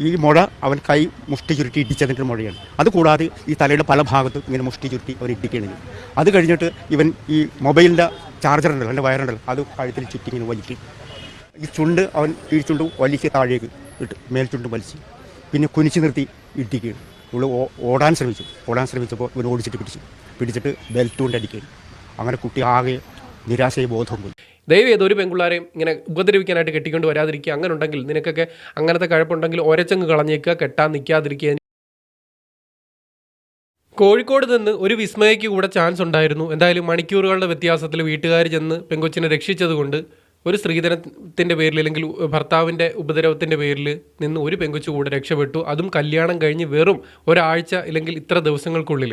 ഈ മുഴ അവൻ കൈ മുഷ്ടി ചുരുട്ടി ഇടിച്ചതിന്റെ മുഴയാണ്. അതുകൂടാതെ ഈ തലയുടെ പല ഭാഗത്തും ഇങ്ങനെ മുഷ്ടി ചുരുട്ടി അവൻ ഇടിക്കുകയാണ്. അത് കഴിഞ്ഞിട്ട് ഇവൻ ഈ മൊബൈലിന്റെ ചാർജർ ഉണ്ടല്ലോ എന്റെ വയറുണ്ടല്ലോ അത് കഴുത്തിൽ ചുറ്റി ഇങ്ങനെ വലിക്കും. ഈ ചുണ്ട് അവൻ ഈ ചുണ്ട് വലിച്ച് താഴേക്ക് ഇട്ട് മേൽ ചുണ്ട് വലിച്ച് പിന്നെ കുനിച്ച് നിർത്തി ഇടിക്കുകയാണ്. ഇവൾ ഓടാൻ ശ്രമിച്ചു. ഓടാൻ ശ്രമിച്ചപ്പോൾ ഇവൻ ഓടിച്ചിട്ട് പിടിച്ചു. പിടിച്ചിട്ട് ബെൽറ്റ് കൊണ്ട് അടിക്കുകയാണ്. അങ്ങനെ കുട്ടി ആകെ നിരാശയെ ബോധം പോയി ദയവ് ഏതൊരു ഒരു പെൺപിള്ളാരെയും ഇങ്ങനെ ഉപദ്രവിക്കാനായിട്ട് കെട്ടിക്കൊണ്ട് വരാതിരിക്കുക. അങ്ങനെ ഉണ്ടെങ്കിൽ നിനക്കൊക്കെ അങ്ങനത്തെ കഴപ്പുണ്ടെങ്കിൽ ഒരച്ചങ്ങ് കളഞ്ഞേക്കുക കെട്ടാൻ നിൽക്കാതിരിക്കുക. കോഴിക്കോട് നിന്ന് ഒരു വിസ്മയയ്ക്ക് കൂടെ ചാൻസ് ഉണ്ടായിരുന്നു. എന്തായാലും മണിക്കൂറുകളുടെ വ്യത്യാസത്തിൽ വീട്ടുകാർ ചെന്ന് പെങ്കൊച്ചിനെ രക്ഷിച്ചതുകൊണ്ട് ഒരു സ്ത്രീധനത്തിന്റെ പേരിൽ അല്ലെങ്കിൽ ഭർത്താവിന്റെ ഉപദ്രവത്തിന്റെ പേരിൽ നിന്ന് ഒരു പെങ്കൊച്ചു കൂടെ രക്ഷപ്പെട്ടു. അതും കല്യാണം കഴിഞ്ഞ് വെറും ഒരാഴ്ച അല്ലെങ്കിൽ ഇത്ര ദിവസങ്ങൾക്കുള്ളിൽ.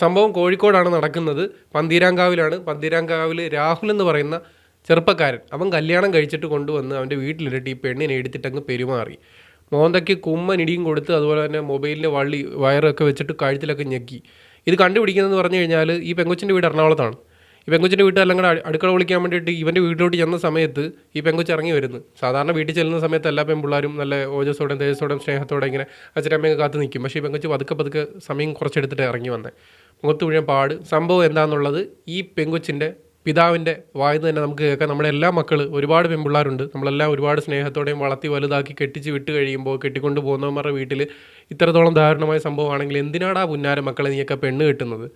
സംഭവം കോഴിക്കോടാണ് നടക്കുന്നത്. പന്തീരാങ്കാവിലാണ്. പന്തീരാങ്കാവിൽ രാഹുൽ എന്ന് പറയുന്ന ചെറുപ്പക്കാരൻ. അവൻ കല്യാണം കഴിച്ചിട്ട് കൊണ്ടുവന്ന് അവന്റെ വീട്ടിലിട്ട് ഈ പെണ്ണിനെ എടുത്തിട്ടങ്ങ് പെരുമാറി. മോന്തയ്ക്ക് കുമ്മനിടിയും കൊടുത്ത് അതുപോലെ തന്നെ മൊബൈലിന്റെ വള്ളി വയറൊക്കെ വെച്ചിട്ട് കഴുത്തിലൊക്കെ ഞെക്കി. ഇത് കണ്ടുപിടിക്കുന്നതെന്ന് പറഞ്ഞു കഴിഞ്ഞാൽ ഈ പെങ്കൊച്ചിന്റെ വീട് എറണാകുളത്താണ്. ഈ പെങ്കൊച്ചിന്റെ വീട്ടുകാരെല്ലാം കൂടെ അടുക്കള വിളിക്കാൻ വേണ്ടിയിട്ട് ഇവന്റെ വീട്ടിലോട്ട് ചെന്ന സമയത്ത് ഈ പെങ്കൊച്ച് ഇറങ്ങി വരുന്നു. സാധാരണ വീട്ടിൽ ചെല്ലുന്ന സമയത്ത് എല്ലാ പെൺപിള്ളാരും നല്ല ഓജസ്സോടെയും തേജസ്സോടെയും സ്നേഹത്തോടെ ഇങ്ങനെ അച്ഛനമ്മയൊക്കെ കാത്തു നിൽക്കും. പക്ഷേ ഈ പെങ്കൊച്ച് പതുക്കെ പതുക്കെ സമയം കുറച്ചെടുത്തിട്ട് ഇറങ്ങി വന്നേ. മുഖത്ത് മുഴുവൻ പാട്. സംഭവം എന്താണെന്നുള്ളത് ഈ പെങ്കൊച്ചിന്റെ പിതാവിന്റെ വായു തന്നെ നമുക്ക് കേൾക്കാം. നമ്മുടെ എല്ലാ മക്കൾ ഒരുപാട് പെൺപിള്ളാരുണ്ട്. നമ്മളെല്ലാം ഒരുപാട് സ്നേഹത്തോടെയും വളർത്തി വലുതാക്കി കെട്ടിച്ച് വിട്ട് കഴിയുമ്പോൾ കെട്ടിക്കൊണ്ട് പോകുന്നവന്മാരുടെ വീട്ടിൽ ഇത്രത്തോളം ദാരുണമായ സംഭവമാണെങ്കിൽ എന്തിനാടാ പുന്നാര മക്കളെ നീയൊക്കെ പെണ്ണ് കെട്ടുന്നത്?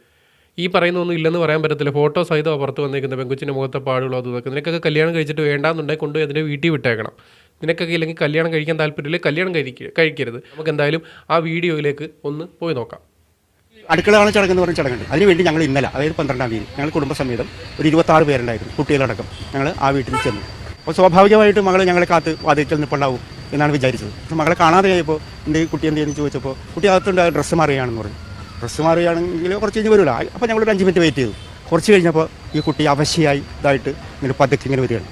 ഈ പറയുന്നൊന്നും ഇല്ലെന്ന് പറയാൻ പറ്റത്തില്ല. ഫോട്ടോ സഹിതമാണ് പുറത്ത് വന്നേക്കുന്നത് പെൺകുച്ചിന്റെ മുഖത്തെ പാടുകളോ അതും ഇതൊക്കെ. നിനക്കൊക്കെ കല്യാണം കഴിച്ചിട്ട് വേണ്ടാന്നുണ്ടെങ്കിൽ കൊണ്ടുപോയി അതിന്റെ വീട്ടിൽ വിട്ടേക്കണം. നിനക്കൊക്കെ ഇല്ലെങ്കിൽ കല്യാണം കഴിക്കാൻ താല്പര്യമില്ല കല്യാണം കഴിക്കുക കഴിക്കരുത്. നമുക്ക് എന്തായാലും ആ വീഡിയോയിലേക്ക് ഒന്ന് പോയി നോക്കാം. അടുക്കളയാണ് ചടങ്ങ് എന്ന് പറഞ്ഞ ചടങ്ങുണ്ട്. അതിനുവേണ്ടി ഞങ്ങൾ ഇന്നലെ അതായത് പന്ത്രണ്ടാം തീയതി ഞങ്ങൾ കുടുംബസമേതം ഒരു ഇരുപത്താറ് പേരുണ്ടായിരുന്നു കുട്ടികളടക്കം ഞങ്ങൾ ആ വീട്ടിൽ ചെന്നു. അപ്പോൾ സ്വാഭാവികമായിട്ട് മകൾ ഞങ്ങളെ കാത്ത് വാതിക്കൽ നിൽപ്പുണ്ടാവും എന്നാണ് വിചാരിച്ചത്. മകളെ കാണാതെ ആയപ്പോൾ എന്റെ കുട്ടി എന്ത് ചെയ്യുന്നു ചോദിച്ചപ്പോൾ കുട്ടി അകത്തുണ്ട് ഡ്രസ്സ് മാറുകയാണെന്ന് പറഞ്ഞു. ഡ്രസ്സ് മാറുകയാണെങ്കിൽ കുറച്ച് കഴിഞ്ഞ് വരില്ല. അപ്പോൾ ഞങ്ങളൊരു അഞ്ച് മിനിറ്റ് വെയിറ്റ് ചെയ്തു. കുറച്ച് കഴിഞ്ഞപ്പോൾ ഈ കുട്ടി അവശയായി ഇതായിട്ട് ഇങ്ങനെ പതുക്കെ ഇങ്ങനെ വരികയാണ്.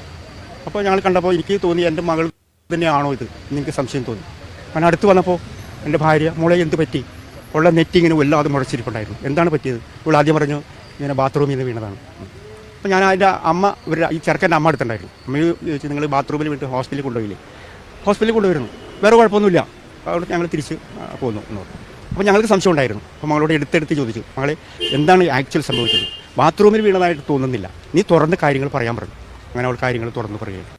അപ്പോൾ ഞങ്ങൾ കണ്ടപ്പോൾ എനിക്ക് തോന്നി എന്റെ മകൾ തന്നെയാണോ ഇത്? എനിക്ക് സംശയം തോന്നി. അങ്ങനെ അടുത്ത് വന്നപ്പോൾ എന്റെ ഭാര്യ മോളെ എന്ത് പറ്റി? ഉള്ള നെറ്റ് ഇങ്ങനെ വല്ലാതെ മുഴച്ചിരിപ്പുണ്ടായിരുന്നു. എന്താണ് പറ്റിയത്? ഇവൾ ആദ്യം പറഞ്ഞു ഇങ്ങനെ ബാത്റൂമിൽ നിന്ന് വീണതാണ്. അപ്പോൾ ഞാൻ അതിന്റെ അമ്മ ഒരു ഈ ചെറുക്കന്റെ അമ്മ അടുത്തുണ്ടായിരുന്നു. അമ്മ ചോദിച്ചു നിങ്ങൾ ബാത്റൂമിൽ വിട്ട് ഹോസ്പിറ്റലിൽ കൊണ്ടുപോയില്ലേ? ഹോസ്പിറ്റലിൽ കൊണ്ടുവരുന്നു വേറെ കുഴപ്പമൊന്നുമില്ല. അവിടെ ഞങ്ങൾ തിരിച്ച് പോന്നു എന്ന് പറഞ്ഞു. അപ്പോൾ ഞങ്ങൾക്ക് സംശയം ഉണ്ടായിരുന്നു. അപ്പോൾ മകളോട് എടുത്തെടുത്ത് ചോദിച്ചു മകളെ എന്താണ് ആക്ച്വൽ സംഭവിച്ചത്? ബാത്റൂമിൽ വീണതായിട്ട് തോന്നുന്നില്ല. നീ തുറന്ന് കാര്യങ്ങൾ പറയാൻ പറഞ്ഞു. അങ്ങനെ അവൾ കാര്യങ്ങൾ തുറന്ന് പറയുകയും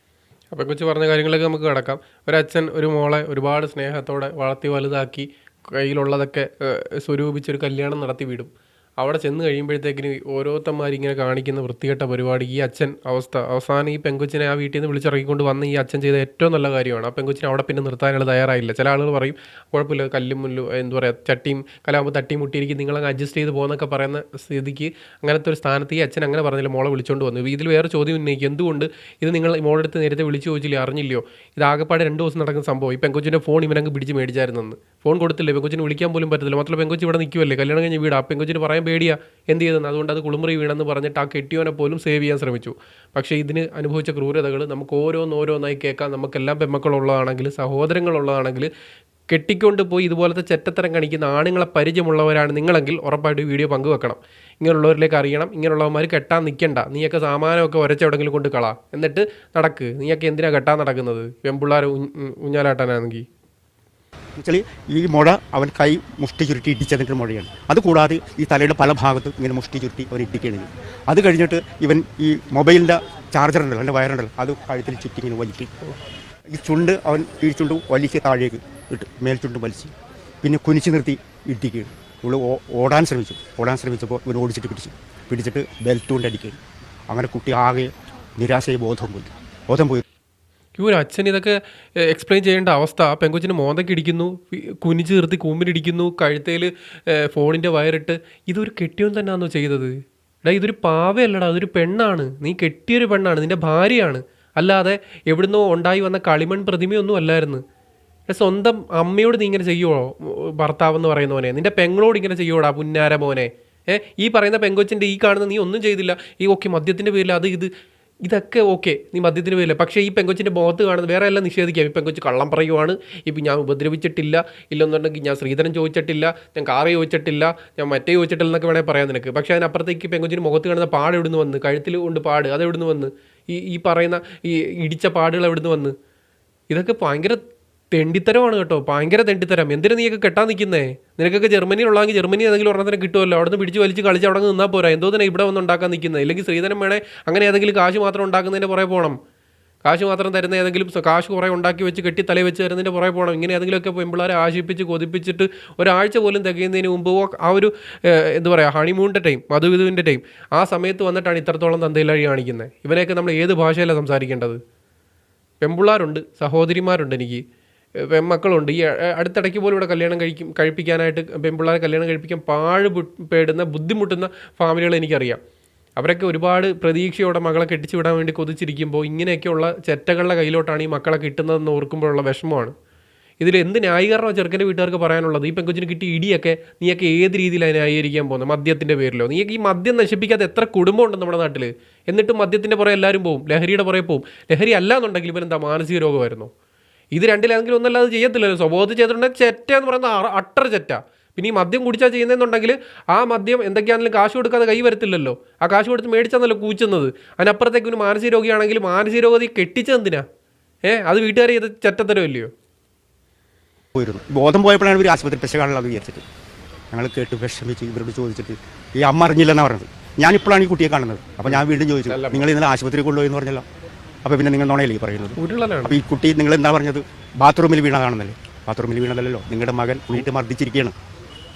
അപ്പോൾ കൊച്ചു പറഞ്ഞ കാര്യങ്ങളൊക്കെ നമുക്ക് കിടക്കാം. ഒരച്ഛൻ ഒരു മോളെ ഒരുപാട് സ്നേഹത്തോടെ വളർത്തി വലുതാക്കി കയ്യിലുള്ളതൊക്കെ സ്വരൂപിച്ചൊരു കല്യാണം നടത്തി വിടും അവിടെ ചെന്ന് കഴിയുമ്പോഴത്തേക്കിന് ഓരോരുത്തന്മാരിങ്ങനെ കാണിക്കുന്ന വൃത്തികെട്ട പരിപാടി. ഈ അച്ഛൻ അവസ്ഥ. അവസാനം ഈ പെങ്കൊച്ചിനെ ആ വീട്ടിൽ നിന്ന് വിളിച്ചിറക്കിക്കൊണ്ട് വന്ന് ഈ അച്ഛൻ ചെയ്ത ഏറ്റവും നല്ല കാര്യമാണ്. ആ പെങ്കൊച്ചിനെ അവിടെ പിന്നെ നിർത്താനുള്ള തയ്യാറായില്ല. ചില ആളുകൾ പറയും കുഴപ്പമില്ല കല്ലും മുല്ലും എന്താ പറയുക ചട്ടിയും കലാകുമ്പോൾ തട്ടിയും മുട്ടിയിരിക്കും നിങ്ങളങ്ങ് അഡ്ജസ്റ്റ് ചെയ്ത് പോകുന്നൊക്കെ പറയുന്ന സ്ഥിതിക്ക് അങ്ങനത്തെ ഒരു സ്ഥാനത്ത് ഈ അച്ഛൻ അങ്ങനെ പറഞ്ഞില്ല മോളെ വിളിച്ചുകൊണ്ട് വന്നു. ഇതിൽ വേറെ ചോദ്യം ഉന്നയിക്കും. എന്തുകൊണ്ട്? ഇത് നിങ്ങൾ മോളെടുത്ത് നേരത്തെ വിളിച്ചു ചോദിച്ചില്ലേ? അറിഞ്ഞില്ലയോ? ഇത് ആകെപ്പാടെ രണ്ട് ദിവസം നടക്കുന്ന സംഭവം. ഈ പെങ്കൊച്ചിന്റെ ഫോൺ ഇവനങ്ങ് പിടിച്ച് മേടിച്ചായിരുന്നു ഫോൺ കൊടുത്തില്ലേ? പെങ്കൊച്ചിന് വിളിക്കാൻ പോലും പറ്റത്തില്ല. മാത്രമല്ല പെങ്കൊച്ചി ഇവിടെ നിൽക്കുമല്ലേ കല്യാണം കഴിഞ്ഞ വീട്. ആ പെങ്കൊച്ചിന് പറയാൻ പേടിയാ എന്ത് ചെയ്തെന്ന് അതുകൊണ്ട് അത് കുളിമുറി വീണെന്ന് പറഞ്ഞിട്ട് ആ കെട്ടിയോനെ പോലും സേവ് ചെയ്യാൻ ശ്രമിച്ചു. പക്ഷേ ഇതിന് അനുഭവിച്ച ക്രൂരതകൾ നമുക്ക് ഓരോന്നോരോന്നായി കേൾക്കാം. നമുക്കെല്ലാം പെമ്മക്കളുള്ളതാണെങ്കിൽ സഹോദരങ്ങളുള്ളതാണെങ്കിൽ കെട്ടിക്കൊണ്ട് പോയി ഇതുപോലത്തെ ചെറ്റത്തരം കാണിക്കുന്ന ആണുങ്ങളെ പരിചയമുള്ളവരാണ് നിങ്ങളെങ്കിൽ ഉറപ്പായിട്ട് വീഡിയോ പങ്കുവെക്കണം. ഇങ്ങനെയുള്ളവരിലേക്ക് അറിയണം. ഇങ്ങനെയുള്ളവന്മാർ കെട്ടാൻ നിൽക്കണ്ട നീയൊക്കെ സാമാനമൊക്കെ ഒരച്ചെവിടെങ്കിലും കൊണ്ട് കളാ. എന്നിട്ട് നടക്ക്. നീയൊക്കെ എന്തിനാണ് കെട്ടാൻ നടക്കുന്നത്? വെമ്പുള്ളാർ ഊഞ്ഞാലാട്ടാനാണെങ്കിൽ എന്നുവെച്ചാൽ ഈ മുഴ അവൻ കൈ മുഷ്ടി ചുരുട്ടി ഇടിച്ചതിന്റെ മുഴയാണ്. അതുകൂടാതെ ഈ തലയുടെ പല ഭാഗത്തും ഇങ്ങനെ മുഷ്ടി ചുരുട്ടി അവൻ ഇടിക്കുകയാണ്. അത് കഴിഞ്ഞിട്ട് ഇവൻ ഈ മൊബൈലിന്റെ ചാർജർ ഉണ്ടല്ലോ എന്റെ വയറുണ്ടല്ലോ അത് കഴുത്തിൽ ചുറ്റി ഇങ്ങനെ വലിക്കും. ഈ ചുണ്ട് അവൻ ഈ ചുണ്ട് വലിച്ച് താഴേക്ക് ഇട്ട് മേൽ ചുണ്ട് വലിച്ച് പിന്നെ കുനിച്ച് നിർത്തി ഇടിക്കുകയാണ്. ഇവൾ ഓടാൻ ശ്രമിച്ചു. ഓടാൻ ശ്രമിച്ചപ്പോൾ ഇവൻ ഓടിച്ചിട്ട് പിടിച്ചു. പിടിച്ചിട്ട് ബെൽറ്റ് കൊണ്ട് അടിക്കുകയാണ് അങ്ങനെ കുട്ടി ആകെ നിരാശയെ ബോധം പോയി ബോധം പോയി ഒരു അച്ഛൻ ഇതൊക്കെ എക്സ്പ്ലെയിൻ ചെയ്യേണ്ട അവസ്ഥ. പെങ്കൊച്ചിന് മോന്തയ്ക്ക് ഇടിക്കുന്നു കുനിച്ച് നിർത്തി കൂമ്പിലിടിക്കുന്നു കഴുത്തേൽ ഫോണിന്റെ വയറിട്ട്. ഇതൊരു കെട്ടിയോൻ തന്നെയാണോ ചെയ്തത്? എടാ ഇതൊരു പാവയല്ലടാ അതൊരു പെണ്ണാണ്. നീ കെട്ടിയൊരു പെണ്ണാണ് നിന്റെ ഭാര്യയാണ്. അല്ലാതെ എവിടുന്നോ ഉണ്ടായി വന്ന കളിമൺ പ്രതിമയൊന്നും അല്ലായിരുന്നു. സ്വന്തം അമ്മയോട് നീ ഇങ്ങനെ ചെയ്യുവോ ഭർത്താവെന്ന് പറയുന്ന മോനെ നിന്റെ പെങ്ങളോട് ഇങ്ങനെ ചെയ്യുവോടാ പുന്നാര മോനെ? ഏ ഈ പറയുന്ന പെങ്കൊച്ചിന്റെ ഈ കാണുന്ന നീ ഒന്നും ചെയ്തില്ല. ഈ ഓക്കെ മദ്യത്തിന്റെ പേരിൽ അത് ഇത് ഇതൊക്കെ ഓക്കെ നീ മദ്യത്തിന് പോയില്ല പക്ഷേ ഈ പെങ്കൊച്ചിന്റെ മുഖത്ത് കാണുന്നത് വേറെ എല്ലാം നിഷേധിക്കാം. ഈ പെങ്കൊച്ച് കള്ളം പറയുവാണ്. ഇപ്പം ഞാൻ ഉപദ്രവിച്ചിട്ടില്ല. ഇല്ലെന്നുണ്ടെങ്കിൽ ഞാൻ ശ്രീധരൻ ചോദിച്ചിട്ടില്ല. ഞാൻ കാറ് ചോദിച്ചിട്ടില്ല. ഞാൻ മറ്റേ ചോദിച്ചിട്ടില്ല എന്നൊക്കെ വേണേൽ പറയാം നിനക്ക്. പക്ഷേ അതിനപ്പുറത്തേക്ക് പെങ്കൊച്ചിന് മുഖത്ത് കാണുന്ന പാട് എവിടുന്ന് വന്ന്? കഴുത്തിൽ കൊണ്ട് പാട് അത് എവിടുന്ന് വന്ന്? ഈ ഈ പറയുന്ന ഈ ഇടിച്ച പാടുകൾ എവിടുന്ന് വന്ന്? ഇതൊക്കെ ഭയങ്കര തെണ്ടിത്തരമാണ് കേട്ടോ. ഭയങ്കര തെണ്ടിത്തരം. എന്തിനാ നീയൊക്കെ കെട്ടാൻ നിൽക്കുന്നേ? നിനക്കൊക്കെ ജർമ്മനിയിലുള്ളതെങ്കിൽ ജർമ്മനി ഏതെങ്കിലും ഒരെണ്ണത്തിന് കിട്ടുമല്ലോ. അവിടെ നിന്ന് പിടിച്ച് വലിച്ച് കളിച്ച് അവിടെ നിന്നാൽ പോരാ. എന്തോ തന്നെ ഇവിടെ വന്ന് ഉണ്ടാക്കാൻ നിൽക്കുന്നത് ഇല്ലെങ്കിൽ ശ്രീധരൻ വേണേ അങ്ങനെ ഏതെങ്കിലും കാശ് മാത്രം ഉണ്ടാക്കുന്നതിന്റെ പുറകെ പോകണം കാശ് മാത്രം തരുന്ന ഏതെങ്കിലും കാശ് കുറേ ഉണ്ടാക്കി വെച്ച് കെട്ടി തലയിൽ വെച്ച് തരുന്നതിന്റെ പുറകെ പോകണം ഇങ്ങനെ ഏതെങ്കിലുമൊക്കെ പെമ്പിള്ളേരെ ആശിപ്പിച്ച് കൊതിപ്പിച്ചിട്ട് ഒരാഴ്ച പോലും തികയുന്നതിന് മുമ്പ് ആ ഒരു എന്താ പറയുക ഹണിമൂണിന്റെ ടൈം മധുവിധുവിന്റെ ടൈം ആ സമയത്ത് വന്നിട്ടാണ് ഇത്രത്തോളം തന്തയിലഴി കാണിക്കുന്നത്. ഇവനെയൊക്കെ നമ്മൾ ഏത് ഭാഷയിലാണ് സംസാരിക്കേണ്ടത്? പെമ്പിള്ളാരുണ്ട് സഹോദരിമാരുണ്ട് എനിക്ക്. പെൺമക്കളുണ്ട് ഈ അടുത്തിടയ്ക്ക് പോലും ഇവിടെ കല്യാണം കഴിക്കും കഴിപ്പിക്കാനായിട്ട് പെൺപിള്ളേരെ കല്യാണം കഴിപ്പിക്കാൻ പാഴ് പെടുന്ന ബുദ്ധിമുട്ടുന്ന ഫാമിലികൾ എനിക്കറിയാം. അവരൊക്കെ ഒരുപാട് പ്രതീക്ഷയോടെ മകളെ കെട്ടിച്ചു വിടാൻ വേണ്ടി കൊതിച്ചിരിക്കുമ്പോൾ ഇങ്ങനെയൊക്കെയുള്ള ചെറ്റകളുടെ കയ്യിലോട്ടാണ് ഈ മക്കളെ കിട്ടുന്നതെന്ന് ഓർക്കുമ്പോഴുള്ള വിഷമമാണ്. ഇതിൽ എന്ത് ന്യായീകരണമാണ് ചെറുക്കന്റെ വീട്ടുകാർക്ക് പറയാനുള്ളത്? ഈ പെങ്കൊച്ചിന് കിട്ടിയ ഇടിയൊക്കെ നീയൊക്കെ ഏത് രീതിയിലാണ് ന്യായീകരിക്കാൻ പോകുന്നത് മദ്യത്തിന്റെ പേരിലോ? നീയൊക്കെ ഈ മദ്യം നശിപ്പിക്കാത്ത എത്ര കുടുംബമുണ്ട് നമ്മുടെ നാട്ടിൽ എന്നിട്ടും മദ്യത്തിന്റെ പുറകെ എല്ലാവരും പോവും. ലഹരിയുടെ പുറകെ പോവും. ലഹരി അല്ല എന്നുണ്ടെങ്കിൽ ഇവനെന്താ മാനസിക രോഗമായിരുന്നോ? ഇത് രണ്ടിലേതെങ്കിലും ഒന്നല്ലാതെ ചെയ്യത്തില്ലല്ലോ. സ്വഭാവത്തിൽ ചെയ്തിട്ടുണ്ടെങ്കിൽ ചെറ്റ എന്ന് പറയുന്ന അട്ടർ ചെറ്റ. പിന്നെ ഈ മദ്യം കുടിച്ചാൽ ചെയ്യുന്നതെന്നുണ്ടെങ്കിൽ ആ മദ്യം എന്തൊക്കെയാണെങ്കിലും കാശ് കൊടുക്കാതെ കൈ വരത്തില്ലല്ലോ. ആ കാശ് കൊടുത്ത് മേടിച്ചാന്നല്ലോ കൂച്ചുന്നത്. അതിനപ്പുറത്തേക്ക് ഒരു മാനസിക രോഗിയാണെങ്കിൽ മാനസിക രോഗതി കെട്ടിച്ചെന്തിനാ ഏ അത് വീട്ടുകാർ ചെയ്ത് ചെറ്റത്തരമല്ലയോ പോയിരുന്നു. ബോധം പോയപ്പോഴാണ് ഇവർ ആശുപത്രി പെശകാളിലാന്ന് വിചാരിച്ചിട്ട്. ഞങ്ങൾ കേട്ട് വിഷമിച്ച് ഇവരോട് ചോദിച്ചിട്ട് ഈ അമ്മ അറിഞ്ഞില്ലെന്നാണ് പറഞ്ഞത്? ഞാനിപ്പോഴാണ് ഈ കുട്ടിയെ കാണുന്നത്. അപ്പോൾ ഞാൻ വീണ്ടും ചോദിച്ചു നിങ്ങൾ ഇന്നലെ ആശുപത്രി കൊണ്ടുപോയി എന്ന് പറഞ്ഞല്ലോ? അപ്പോൾ പിന്നെ നിങ്ങൾ നുണയല്ലേ പറയുന്നത്. ഉരുളനാണ്. അപ്പോൾ ഈ കുട്ടി നിങ്ങൾ എന്താ പറഞ്ഞത്? ബാത്റൂമിൽ വീണതാണെന്നല്ലേ ബാത്റൂമിൽ വീണതല്ലല്ലോ. നിങ്ങളുടെ മകൻ വീട്ടിൽ മർദ്ദിച്ചിരിക്കുകയാണ്.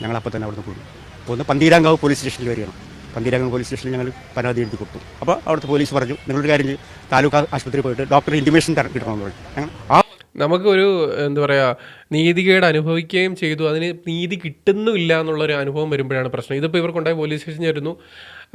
ഞങ്ങൾ അപ്പോൾ തന്നെ അവിടുന്ന് പോയി. ഒന്ന് പന്തീരാങ്കാവ് പോലീസ് സ്റ്റേഷനിൽ വരികയാണ്. പന്തീരാങ്കാവ് പോലീസ് സ്റ്റേഷനിൽ ഞങ്ങൾ പരാതി എഴുതി കൊടുത്തു. അപ്പോൾ അവിടുത്തെ പോലീസ് പറഞ്ഞു നിങ്ങളുടെ കാര്യം താലൂക്ക് ആശുപത്രിയിൽ പോയിട്ട് ഡോക്ടർ ഇന്റിമേഷൻ കിട്ടണമെന്ന് പറഞ്ഞു. ഞങ്ങൾ ആ നമുക്കൊരു എന്താ പറയുക നീതികേട് അനുഭവിക്കുകയും ചെയ്തു. അതിന് നീതി കിട്ടുന്നുമില്ല എന്നുള്ളൊരു അനുഭവം വരുമ്പോഴാണ് പ്രശ്നം. ഇതിപ്പോൾ ഇവർക്കുണ്ടായ പോലീസ് സ്റ്റേഷൻ ചേരുന്നു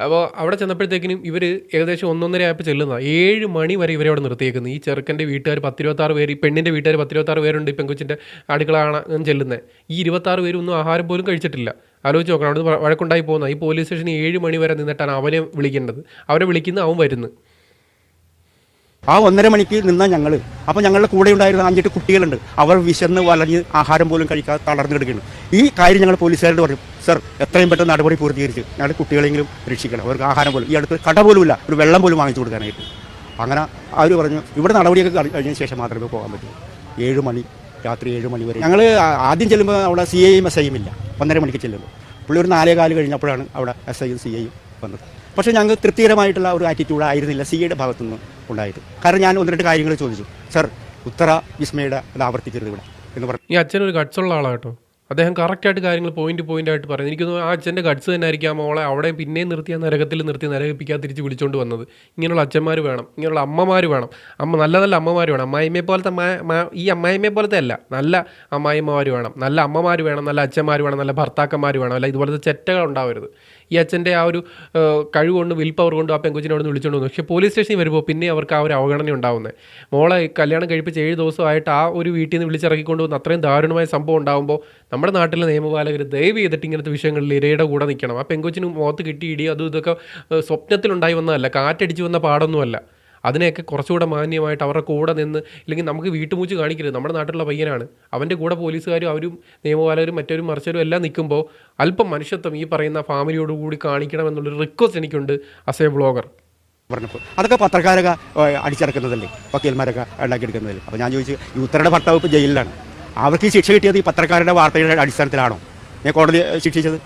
അപ്പോൾ അവിടെ ചെന്നപ്പോഴത്തേക്കിനും ഇവർ ഏകദേശം ഒന്നൊന്നര ആയപ്പോൾ ചെല്ലുന്ന ഏഴ് മണി വരെ ഇവരെ അവിടെ നിർത്തിയേക്കുന്നത് ഈ ചെറുക്കന്റെ വീട്ടുകാർ പത്തിരുപത്താറ് പേര് ഈ പെണ്ണിന്റെ വീട്ടുകാർ പത്തിരുപത്താറ് പേരുണ്ട് ഈ പെങ്കൊച്ചിന്റെ അടുക്കളാണ് ചെല്ലുന്നത് ഈ ഇരുപത്താറ് പേരും ഒന്നും ആഹാരം പോലും കഴിച്ചിട്ടില്ല. ആലോചിച്ച് നോക്കണം. അവിടെ വഴക്കുണ്ടായി പോകുന്ന ഈ പോലീസ് സ്റ്റേഷനിൽ ഏഴ് മണി വരെ നിന്നിട്ടാണ് അവനെ വിളിക്കേണ്ടത്. അവരെ വിളിക്കുന്ന അവൻ വരുന്നു. ആ ഒന്നര മണിക്ക് നിന്ന ഞങ്ങൾ അപ്പോൾ ഞങ്ങളുടെ കൂടെ ഉണ്ടായിരുന്ന അഞ്ചെട്ട് കുട്ടികളുണ്ട്. അവർ വിശന്ന് വലഞ്ഞ് ആഹാരം പോലും കഴിക്കാതെ തളർന്നു കിടക്കുകയാണ്. ഈ കാര്യം ഞങ്ങൾ പോലീസുകാരോട് പറഞ്ഞു. സർ എത്രയും പെട്ടെന്ന് നടപടി പൂർത്തീകരിച്ച് ഞങ്ങളുടെ കുട്ടികളെങ്കിലും രക്ഷിക്കണം. അവർക്ക് ആഹാരം പോലും ഈ അടുത്ത് കട പോലുമില്ല. ഒരു വെള്ളം പോലും വാങ്ങിച്ചു കൊടുക്കാനായിട്ട്. അങ്ങനെ അവർ പറഞ്ഞു ഇവിടെ നടപടിയൊക്കെ കഴിഞ്ഞതിന് കഴിഞ്ഞ ശേഷം മാത്രമേ പോകാൻ പറ്റൂ. ഏഴ് മണി രാത്രി ഏഴ് മണി വരെ. ഞങ്ങൾ ആദ്യം ചെല്ലുമ്പോൾ അവിടെ സി ഐയും എസ് ഐയും ഇല്ല. ഒന്നര മണിക്ക് ചെല്ലുമ്പോൾ പുള്ളി ഒരു നാലേ കാൽ കഴിഞ്ഞപ്പോഴാണ് അവിടെ എസ് ഐയും സി ഐയും വന്നത്. പക്ഷേ ഞങ്ങൾക്ക് തൃപ്തികരമായിട്ടുള്ള ഒരു ആറ്റിറ്റ്യൂഡ് ആയിരുന്നില്ല സി ഐയുടെ ഭാഗത്തുനിന്ന് ഉണ്ടായത്. കാരണം ഞാൻ ഒന്ന് രണ്ട് കാര്യങ്ങൾ ചോദിച്ചു. സർ ഉത്തര വിസ്മയുടെ അത് ആവർത്തിക്കരുത് ഇവിടെ. എന്ന് പറഞ്ഞു. ഈ അച്ഛൻ ഒരു ഗട്സ് ഉള്ള ആളാട്ടോ അദ്ദേഹം കറക്റ്റായിട്ട് കാര്യങ്ങൾ പോയിന്റ് പോയിന്റ് ആയിട്ട് പറയുന്നത് എനിക്ക് തോന്നുന്നു ആ അച്ഛന്റെ ഗട്സ് തന്നെ ആയിരിക്കാം മോളെ അവിടെ പിന്നെയും നിർത്തിയ നരകത്തിൽ നിർത്തി നരകിപ്പിക്കാൻ തിരിച്ച് വിളിച്ചുകൊണ്ട് വന്നത്. ഇങ്ങനെയുള്ള അച്ഛന്മാർ വേണം. ഇങ്ങനെയുള്ള അമ്മമാർ വേണം. അമ്മ നല്ല നല്ല അമ്മമാർ വേണം. അമ്മായിമ്മയെ പോലത്തെ ഈ അമ്മായിമ്മയെ പോലത്തെ അല്ല. നല്ല അമ്മായിമ്മമാർ വേണം. നല്ല അമ്മമാർ വേണം. നല്ല അച്ഛന്മാർ വേണം. നല്ല ഭർത്താക്കന്മാർ വേണം. അല്ല ഇതുപോലത്തെ ചെറ്റകൾ ഉണ്ടാവരുത്. ഈ അച്ഛന്റെ ആ ഒരു ഏഹ്, കഴിവ് കൊണ്ട് വിൽ പവർ കൊണ്ടും ആ പെങ്കുച്ചിനെ അവിടെ നിന്ന് വിളിച്ചുകൊണ്ട് പക്ഷേ പോലീസ് സ്റ്റേഷനിൽ വരുമ്പോൾ പിന്നെ അവർക്ക് ആ ഒരു അവഗണന ഉണ്ടാവുന്നത് മോളെ കല്യാണം കഴിപ്പിച്ച് ഏഴ് ദിവസമായിട്ട് ആ ഒരു വീട്ടിൽ നിന്ന് വിളിച്ചിറക്കിക്കൊണ്ട് വന്ന് അത്രയും ദാരുണമായ സംഭവം ഉണ്ടാകുമ്പോൾ നമ്മുടെ നാട്ടിലെ നിയമപാലകർ ദയവ് ചെയ്തിട്ട് ഇങ്ങനത്തെ വിഷയങ്ങളിൽ ഇരയുടെ കൂടെ നിൽക്കണം. ആ പെങ്കുച്ചിന് മുഖത്ത് കിട്ടി ഇടി അതും ഇതൊക്കെ സ്വപ്നത്തിലുണ്ടായി വന്നതല്ല. കാറ്റടിച്ച് വന്ന പാടൊന്നുമല്ല. അതിനെയൊക്കെ കുറച്ചുകൂടെ മാന്യമായിട്ട് അവരുടെ കൂടെ നിന്ന് ഇല്ലെങ്കിൽ നമുക്ക് വീട്ടുമൂച്ച് കാണിക്കരുത്. നമ്മുടെ നാട്ടിലുള്ള പയ്യനാണ്. അവന്റെ കൂടെ പോലീസുകാരും അവരും നിയമപാലകരും മറ്റവരും മറിച്ചവരും എല്ലാം നിൽക്കുമ്പോൾ അല്പം മനുഷ്യത്വം ഈ പറയുന്ന ഫാമിലിയോട് കൂടി കാണിക്കണം എന്നുള്ളൊരു റിക്വസ്റ്റ് എനിക്കുണ്ട് അസ് ബ്ലോഗർ പറഞ്ഞപ്പോൾ അതൊക്കെ പത്രക്കാരൊക്കെ അടിച്ചിറക്കുന്നതല്ലേ വക്കീൽമാരൊക്കെ ഉണ്ടാക്കിയെടുക്കുന്നതല്ലേ? അപ്പോൾ ഞാൻ ചോദിച്ചു ഈ ഉത്തരയുടെ ഭർത്താവ് ഇപ്പോൾ ജയിലിലാണ്. അവർക്ക് ഈ ശിക്ഷ കിട്ടിയത് ഈ പത്രക്കാരുടെ വാർത്തയുടെ അടിസ്ഥാനത്തിലാണോ? ഞാൻ കോടതി ശിക്ഷിച്ചത്.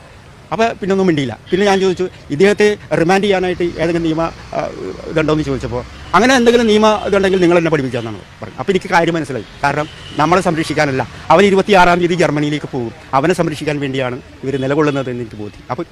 അപ്പോൾ പിന്നെ ഒന്നും മിണ്ടിയില്ല. പിന്നെ ഞാൻ ചോദിച്ചു ഇദ്ദേഹത്തെ റിമാൻഡ് ചെയ്യാനായിട്ട് ഏതെങ്കിലും നിയമ ഇതുണ്ടോ എന്ന് ചോദിച്ചപ്പോൾ അങ്ങനെ എന്തെങ്കിലും നിയമ ഇതുണ്ടെങ്കിൽ നിങ്ങൾ എന്നെ പഠിപ്പിക്കാമെന്നാണ് പറഞ്ഞു അപ്പോൾ എനിക്ക് കാര്യം മനസ്സിലായി. കാരണം നമ്മളെ സംരക്ഷിക്കാനല്ല അവൻ ഇരുപത്തിയാറാം തീയതി ജർമ്മനിയിലേക്ക് പോകും. അവനെ സംരക്ഷിക്കാൻ വേണ്ടിയാണ് ഇവർ നിലകൊള്ളുന്നത് എന്ന് എനിക്ക് ബോധ്യം. അപ്പോൾ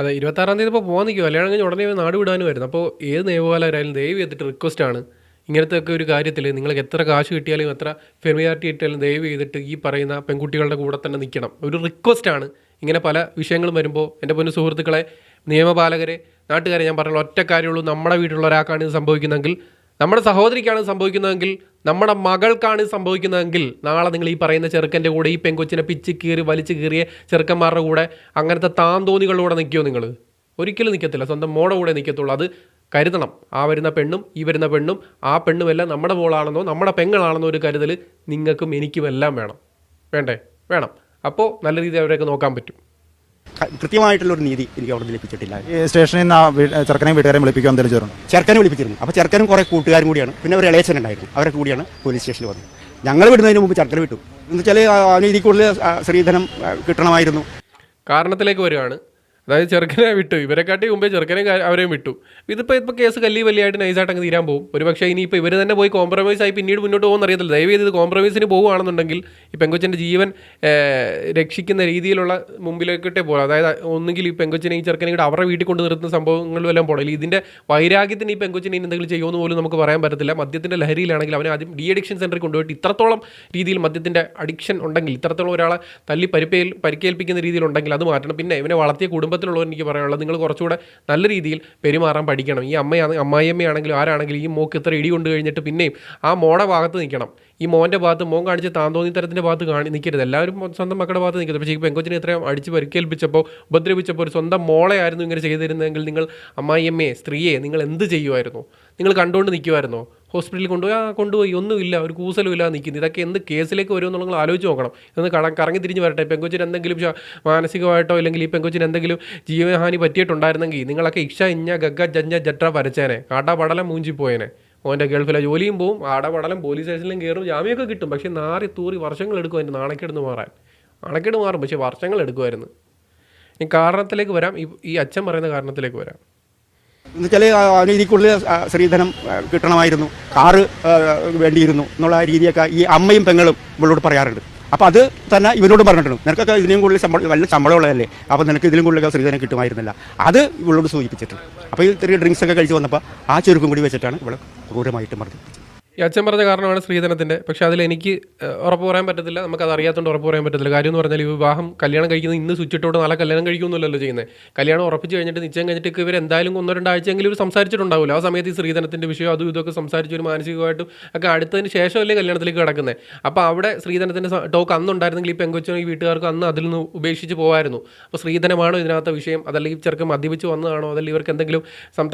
അതെ ഇരുപത്താറാം തീയതി ഇപ്പോൾ പോകാൻ നിൽക്കുമോ അല്ലെങ്കിൽ കഴിഞ്ഞ് ഉടനെ നാട് വിടാനും വരുന്നു അപ്പോൾ ഏത് നിയമപാലകരായാലും ദയവ് ചെയ്തിട്ട് റിക്വസ്റ്റ് ആണ്. ഇങ്ങനത്തെ ഒക്കെ ഒരു കാര്യത്തിൽ നിങ്ങൾക്ക് എത്ര കാശ് കിട്ടിയാലും എത്ര ഫെമിയാരിറ്റി കിട്ടിയാലും ദയവ് ചെയ്തിട്ട് ഈ പറയുന്ന പെൺകുട്ടികളുടെ കൂടെ തന്നെ നിൽക്കണം. ഒരു റിക്വസ്റ്റ് ആണ്. ഇങ്ങനെ പല വിഷയങ്ങളും വരുമ്പോൾ എന്റെ പൊന്നു സുഹൃത്തുക്കളെ നിയമപാലകരെ നാട്ടുകാരെ ഞാൻ പറഞ്ഞ ഒറ്റ കാര്യമുള്ളൂ. നമ്മുടെ വീട്ടിലുള്ള ഒരാൾക്കാണ് ഇത് സംഭവിക്കുന്നതെങ്കിൽ നമ്മുടെ സഹോദരിക്കാണ് സംഭവിക്കുന്നതെങ്കിൽ നമ്മുടെ മകൾക്കാണ് സംഭവിക്കുന്നതെങ്കിൽ നാളെ നിങ്ങൾ ഈ പറയുന്ന ചെറുക്കന്റെ കൂടെ ഈ പെങ്കൊച്ചിനെ പിച്ച് കീറി വലിച്ചു കീറിയ ചെറുക്കന്മാരുടെ കൂടെ അങ്ങനത്തെ താന്തോന്നികളുടെ കൂടെ നിൽക്കുമോ നിങ്ങൾ? ഒരിക്കലും നിൽക്കത്തില്ല. സ്വന്തം മോടെ കൂടെ നിൽക്കത്തുള്ളൂ. അത് കരുതണം. ആ വരുന്ന പെണ്ണും ഈ വരുന്ന പെണ്ണും ആ പെണ്ണുമെല്ലാം നമ്മുടെ മോളാണെന്നോ നമ്മുടെ പെങ്ങളാണെന്നോ ഒരു കരുതൽ നിങ്ങൾക്കും എനിക്കും എല്ലാം വേണം. വേണ്ടേ? വേണം. അപ്പോൾ നല്ല രീതിയിൽ അവരെയൊക്കെ നോക്കാൻ പറ്റും കൃത്യമായിട്ടുള്ള ഒരു നീതി എനിക്ക് അവിടെ നിന്ന് ലഭിച്ചിട്ടില്ല ഈ സ്റ്റേഷനിൽ നിന്ന് ചെറുക്കനെയും വീട്ടുകാരെയും വിളിപ്പിക്കാൻ എന്തെങ്കിലും ചേർന്നു ചെറുക്കനെ വിളിപ്പിച്ചിരുന്നു അപ്പോൾ ചെറുക്കനും കുറേ കൂട്ടുകാരും കൂടിയാണ് പിന്നെ ഒരു ഇളയച്ചൻ ഉണ്ടായിരുന്നു അവരെ കൂടിയാണ് പോലീസ് സ്റ്റേഷനിൽ വന്നത് ഞങ്ങൾ വിടുന്നതിന് മുമ്പ് ചെറുക്കനെ വിട്ടു എന്ന് വെച്ചാൽ നീതി കൂടുതൽ ശ്രീധനം സ്ത്രീധനം കിട്ടണമായിരുന്നു കാരണത്തിലേക്ക് വരികയാണ് അതായത് ചെറുക്കനെ വിട്ടു. ഇവരെക്കാട്ടി മുമ്പേ ചെറുക്കനെ അവരെയും വിട്ടു. ഇതിപ്പോൾ ഇപ്പോൾ കേസ് കല്ലി വലിയായിട്ട് നൈസായിട്ട് അങ്ങ് തീരാൻ പോകും. ഒരു പക്ഷേ ഇനിയിപ്പോൾ ഇവർ തന്നെ പോയി കോംപ്രമൈസ് ആയി പിന്നീട് മുന്നോട്ട് പോകുമെന്ന് അറിയത്തില്ല. ദയവ് ചെയ്ത് ഇത് കോംപ്രമൈസിന് പോകുകയാണെന്നുണ്ടെങ്കിൽ ഈ പെങ്കൊച്ചിന്റെ ജീവൻ രക്ഷിക്കുന്ന രീതിയിലുള്ള മുമ്പിലേക്കിട്ടേ പോകാം. അതായത് ഒന്നുകിൽ ഈ പെങ്കൊച്ചിനെ ഈ ചെറുക്കനെ കൂടെ അവരുടെ വീട്ടിൽ കൊണ്ട് നിർത്തുന്ന സംഭവങ്ങളും എല്ലാം പോകണം ഇതിന്റെ വൈരാഗ്യത്തിന് ഈ പെങ്കൊച്ചിനെ എന്തെങ്കിലും ചെയ്യുമെന്ന് പോലും നമുക്ക് പറയാൻ പറ്റത്തില്ല. മദ്യത്തിന്റെ ലഹരിയിലാണെങ്കിൽ അവനെ ആദ്യം ഡി അഡിക്ഷൻ സെന്ററിൽ കൊണ്ടുപോയിട്ട് ഇത്രത്തോളം രീതിയിൽ മദ്യത്തിന്റെ അഡിക്ഷൻ ഉണ്ടെങ്കിൽ ഇത്രത്തോളം ഒരാളെ തല്ലി പരിപ്പേൽ പരിക്കേൽപ്പിക്കുന്ന രീതിയിലുണ്ടെങ്കിൽ അത് മാറ്റണം. പിന്നെ ഇവനെ വളർത്തിയ കുടുംബത്തിലുള്ളവർ എനിക്ക് പറയാനുള്ളത് നിങ്ങൾ കുറച്ചുകൂടെ നല്ല രീതിയിൽ പെരുമാറാൻ പഠിക്കണം. ഈ അമ്മയാണ് അമ്മായിയമ്മയാണെങ്കിലും ആരാണെങ്കിലും ഈ മോക്ക് ഇത്ര ഇടി കൊണ്ട് കഴിഞ്ഞിട്ട് പിന്നെയും ആ മോടെ ഭാഗത്ത് നിൽക്കണം. ഈ മോന്റെ ഭാഗത്ത് മോൻ കാണിച്ച താന്തോന്നി തരത്തിന്റെ ഭാഗത്ത് കാണി നിൽക്കരുത്. എല്ലാവരും സ്വന്തം മക്കളുടെ ഭാഗത്ത് നിൽക്കരുത്. പക്ഷേ ഈ പെങ്കൊച്ചിനെ ഇത്രയും അടിച്ച് പരിക്കേൽപ്പിച്ചപ്പോൾ ഉപദ്രവിച്ചപ്പോൾ ഒരു സ്വന്തം മോളെയായിരുന്നു ഇങ്ങനെ ചെയ്തിരുന്നതെങ്കിൽ നിങ്ങൾ അമ്മായിയമ്മയെ സ്ത്രീയെ നിങ്ങൾ എന്ത് ചെയ്യുമായിരുന്നു? നിങ്ങൾ കണ്ടുകൊണ്ട് നിൽക്കുമായിരുന്നോ? ഹോസ്പിറ്റലിൽ കൊണ്ടുപോയി. ആ കൊണ്ടുപോയി. ഒന്നുമില്ല ഒരു കൂസലും ഇല്ലാതെ നിൽക്കുന്നു ഇതൊക്കെ എന്ത് കേസിലേക്ക് വരുമെന്ന് നിങ്ങൾ ആലോചിച്ച് നോക്കണം. ഇതൊന്ന് കട കറങ്ങി തിരിഞ്ഞ് വരട്ടെ. പെങ്കൊച്ചിന് എന്തെങ്കിലും മാനസികമായിട്ടോ അല്ലെങ്കിൽ ഈ പെങ്കൊച്ചിന് എന്തെങ്കിലും ജീവഹാനി പറ്റിയിട്ടുണ്ടായിരുന്നെങ്കിൽ നിങ്ങളൊക്കെ ഇക്ഷ ഇഞ്ഞ ഗഗ ജഞ്ഞ ജട്ര വരച്ചേനെ. കാട്ടാ പടലം മൂഞ്ചി പോയേനെ ഓന്റെ ഗൾഫിലെ ജോലിയും പോവും. ആട പടലം പോലീസ് സ്റ്റേഷനിലും കയറും. ജാമ്യമൊക്കെ കിട്ടും. പക്ഷേ നാറി തൂറി വർഷങ്ങൾ എടുക്കും അതിന്റെ നാണക്കേടുന്ന് മാറാൻ. നാണക്കേട് മാറും. പക്ഷേ വർഷങ്ങൾ എടുക്കുമായിരുന്നു. ഈ കാരണത്തിലേക്ക് വരാം. ഈ അച്ഛൻ പറയുന്ന കാരണത്തിലേക്ക് വരാം. എന്ന് വെച്ചാൽ അവന് ഇതിൽ കൂടുതൽ ആ, സ്ത്രീധനം കിട്ടണമായിരുന്നു. കാറ് വേണ്ടിയിരുന്നു എന്നുള്ള രീതിയൊക്കെ ഈ അമ്മയും പെങ്ങളും ഇവളോട് പറയാറുണ്ട്. അപ്പോൾ അത് തന്നെ ഇവരോട് പറഞ്ഞിട്ടുണ്ട്. നിനക്കൊക്കെ ഇതിനും കൂടുതൽ ശമ്പളം നല്ല ശമ്പളമുള്ളതല്ലേ? അപ്പോൾ നിനക്ക് ഇതിലും കൂടുതലൊക്കെ സ്ത്രീധനം കിട്ടുമായിരുന്നില്ല. അത് ഇവളോട് സൂചിപ്പിച്ചിട്ടുണ്ട്. അപ്പോൾ ഈ ചെറിയ ഡ്രിങ്ക്സ് ഒക്കെ കഴിച്ച് വന്നപ്പോൾ ആ ചെറുക്കും കൂടി വെച്ചിട്ടാണ് ഇവളെ ക്രൂരമായിട്ട് മർദ്ദിപ്പിച്ചത് ഈ അച്ഛൻ പറഞ്ഞ കാരണമാണ് സ്ത്രീധനത്തിന്റെ. പക്ഷേ അതിൽ എനിക്ക് ഉറപ്പ് പറയാൻ പറ്റത്തില്ല. നമുക്ക് അത് അറിയാത്തതുകൊണ്ട് ഉറപ്പ് പറയാൻ പറ്റത്തില്ല. കാര്യം എന്ന് പറഞ്ഞാൽ ഈ വിവാഹം കല്യാണം കഴിക്കുന്നത് ഇന്ന് സ്വിച്ചിട്ടോട്ട് നാളെ കല്യാണം കഴിക്കുമെന്നല്ലോ ചെയ്യുന്നത്. കല്യാണം ഉറപ്പിച്ച് കഴിഞ്ഞിട്ട് നിശ്ചയം കഴിഞ്ഞിട്ട് ഇവർ എന്തായാലും ഒന്നോ രണ്ടാഴ്ചയെങ്കിലും ഇവർ സംസാരിച്ചിട്ടുണ്ടാവില്ല. ആ സമയത്ത് ഈ സ്ത്രീധനത്തിന്റെ വിഷയം അതും ഇതൊക്കെ സംസാരിച്ച് ഒരു മാനസികമായിട്ടും ഒക്കെ അടുത്തതിന് ശേഷമല്ലേ കല്യാണത്തിലേക്ക് കിടക്കുന്നത്. അപ്പോൾ അവിടെ സ്ത്രീധനത്തിന്റെ ടോക്ക് അന്നുണ്ടായിരുന്നെങ്കിൽ ഈ പെങ്കൊച്ചിനും ഈ വീട്ടുകാർക്ക് അന്ന് അതിൽ നിന്ന് ഉപേക്ഷിച്ച് പോകായിരുന്നു അപ്പോൾ സ്ത്രീധനമാണോ ഇതിനകത്ത വിഷയം? അതല്ലെങ്കിൽ ചെറുക്കൻ മദ്യപിച്ച് വന്നതാണോ? അതല്ലെങ്കിൽ ഇവർക്ക് എന്തെങ്കിലും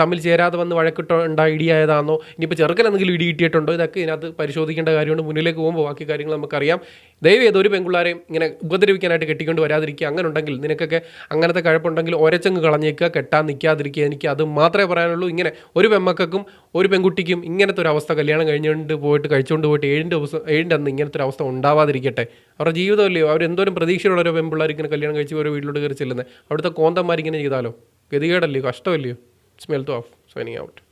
തമ്മിൽ ചേരാതെ വന്ന് വഴക്കിട്ടോ ഉണ്ടായി ഇടിയായതാണോ? ഇനിയിപ്പോൾ ചെറുക്കൻ എന്തെങ്കിലും ഇടി കിട്ടിയിട്ടുണ്ടോ? ഇതൊക്കെ ഇതിനകത്ത് പരിശോധിക്കേണ്ട കാര്യമുണ്ട്. മുന്നിലേക്ക് പോകുമ്പോൾ ബാക്കി കാര്യങ്ങൾ നമുക്കറിയാം. ദയവ് ചെയ്ത് ഒരു പെൺപിള്ളാരെയും ഇങ്ങനെ ഉപദ്രവിക്കാനായിട്ട് കെട്ടിക്കൊണ്ട് വരാതിരിക്കുക. അങ്ങനെ ഉണ്ടെങ്കിൽ നിനക്കൊക്കെ അങ്ങനത്തെ കഴപ്പുണ്ടെങ്കിൽ ഒരച്ചങ്ങ് കളഞ്ഞേക്കുക. കെട്ടാൻ നിൽക്കാതിരിക്കുക എനിക്ക് അത് മാത്രമേ പറയാനുള്ളൂ. ഇങ്ങനെ ഒരു പെമ്മക്കും ഒരു പെൺകുട്ടിക്കും ഇങ്ങനത്തെ ഒരു അവസ്ഥ കല്യാണം കഴിഞ്ഞുകൊണ്ട് പോയിട്ട് കഴിച്ചുകൊണ്ട് പോയിട്ട് ഏഴിന്റെ ദിവസം ഏഴിന്റെ അന്ന് ഇങ്ങനത്തെ ഒരു അവസ്ഥ ഉണ്ടാവാതിരിക്കട്ടെ. അവരുടെ ജീവിതമല്ലയോ അവർ എന്തോരം പ്രതീക്ഷയുള്ള ഓരോ പെൺപിള്ളേർ ഇങ്ങനെ കല്യാണം കഴിച്ച് ഓരോ വീട്ടിലോട്ട് കയറി ചെല്ലുന്നത് അവിടുത്തെ കോന്തന്മാർ ഇങ്ങനെ ചെയ്താലോ? ഗതികേടല്ലയോ? കഷ്ടമല്ലയോ? Smell to of signing out